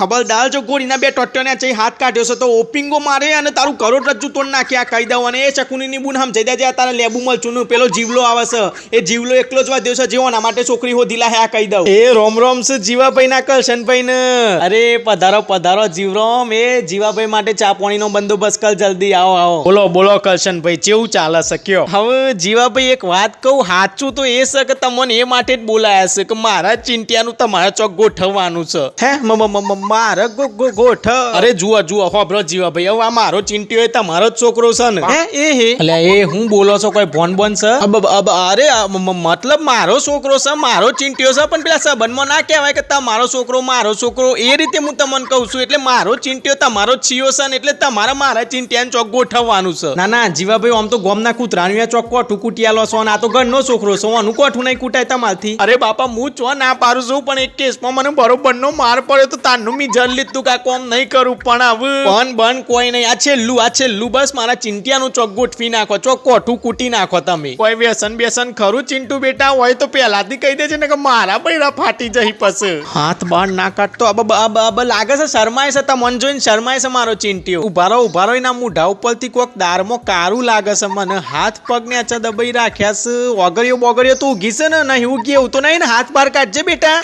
ખબરદાર જો ગોળીના બે ટોટ્યોને ચઈ હાથ કાઢ્યો છે તો ઓપિંગો મારે અને તારું કરોડરજ્જુ તોડ નાખી આ કહી દઉં અને એ ચકુનીની બુન સમજાઈ દેજે આ તારા લેબુ મલચુનું પેલો જીવલો આવે છે. એ જીવલો એકલો જ વધ્યો છે જેઓના માટે છોકરી હોધી હે આ કહી દઉં એ રોમ રોમ છે જીવાભાઈ ના કરશનભાઈ ને. અરે પધારો પધારો જીવરોમ. એ જીવાભાઈ માટે ચા પાણીનો બંદોબસ્ત કર જલ્દી આવો આવો. બોલો બોલો કરશનભાઈ જેવું ચાલે શક્યો કયો? હવે જીવાભાઈ એક વાત કહું સાચું તો એ છે કે તમને એ માટે જ બોલાયા છે કે મારા ચિંટિયાનું તમારા ચોક ગોઠવવાનું છે. હે? મમ મમ મારે ગો- ગો- ગોઠવ અરે જુઓ જુઓ જીવા ભાઈ. હવે આ મારો ચિંટિયો એ તમારો જ છોકરો છે ને. હે એ હે. એટલે એ હું બોલો છો કોઈ ભોન બોન છે? અબ અબ અરે મતલબ મારો છોકરો છે મારો ચિંટિયો છે પણ પેલા સંબંધમાં ના કહેવાય કે તમારો છોકરો મારો છોકરો. એ રીતે હું તમને કહું છું એટલે મારો ચિંટિયો તમારો છીયો છે ને એટલે તમારા મારા ચિંટિયાને ચોક ગોઠવવાનું છે. ના ના જીવાભાઈ આમ તો ગોમના કૂતરાણિયા ચોક કોઠું કૂટિયાલો છો ને આ તો ઘરનો છોકરો છો આનું કોઠું નહીં કૂટાય તમારથી. અરે બાપા હું ચો ના પાડું છું પણ એક કેસમાં મને બરોબરનો માર પડ્યો તો તારનું મી જલ્દી તું કા કોમ નહીં કરું પણ આવ. બન બન કોઈ નહીં. આ છેલ્લું આ છેલ્લું બસ. મારા ચિંટિયાનું ચોક ગોઠવી નાખો ચોક કોઠું કૂટી નાખો તમે. કોઈ વ્યસન બેસન ખરું ચિંટુ બેટા? હોય તો પહેલાથી કહી દેજે ને કે મારા પૈડા ફાટી જઈ પછી. હાથ બહાર ના કાઢતો અબ અબ અબ અબ લાગે છે શરમાય છે તમને જોઈને શરમાય છે મારો ચિંટિયો. ઉભારો ઉભારો ઊભા રહો એના મોઢા ઉપરથી કોક દારમાં કારું લાગે છે મને. હાથ પગ ને અચા દબાઈ રાખ્યા છે. ઓગળ્યો બોગળ્યો તો ઉગી છે ને નહીં ઉગી એવું તો નહીં ને? હાથ બહાર કાઢજે બેટા.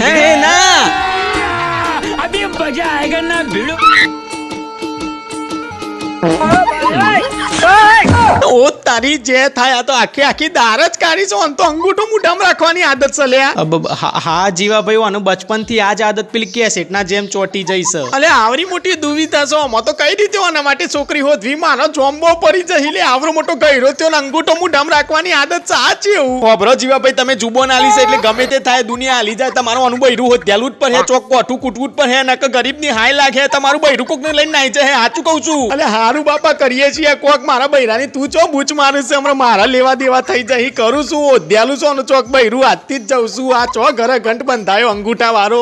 ના. Oh. ઓ તારી જે થાય આ તો આખી આખી દાર જ કાઢી છે. તો અંગૂઠો મોઢામાં રાખવાની આદત છે લે. હા જીવા ભાઈ આનું બચપનથી આ જ આદત પેલી કેસેટના જેમ ચોટી જઈ છે અલે આવરી મોટી દુવિધા છે આમાં તો કઈ રીતે આના માટે છોકરી હોત મારો જોમ્બો પડી જઈ લે. આવરો મોટો ગયરો થયો ને અંગૂઠો મોઢામાં રાખવાની આદત છે છે એવું. ખબરો જીવા ભાઈ તમે જુબો ના લીસે એટલે ગમે તે થાય દુનિયા હાલી જાય તમારો અનુભવ બૈરું હોત જ પર હે ચોક કોઠું કૂટવું જ પર હે નક ગરીબની હાય લાગે તમારું બૈરું કોક લઈને નાઈ જાય સાચું કહું છું. અલે હારું બાપા કરીએ છીએ કોક મારા બૈરાની તું ચો બૂચ મારું છે, હમણાં મારા લેવા દેવા થઈ જાય કરું છું ઓધ્યાલું છું ચોક બૈરું, આજથી જ જઉં છું. આ ચોક ઘરે ઘંટ બંધાયો અંગૂઠા વાળો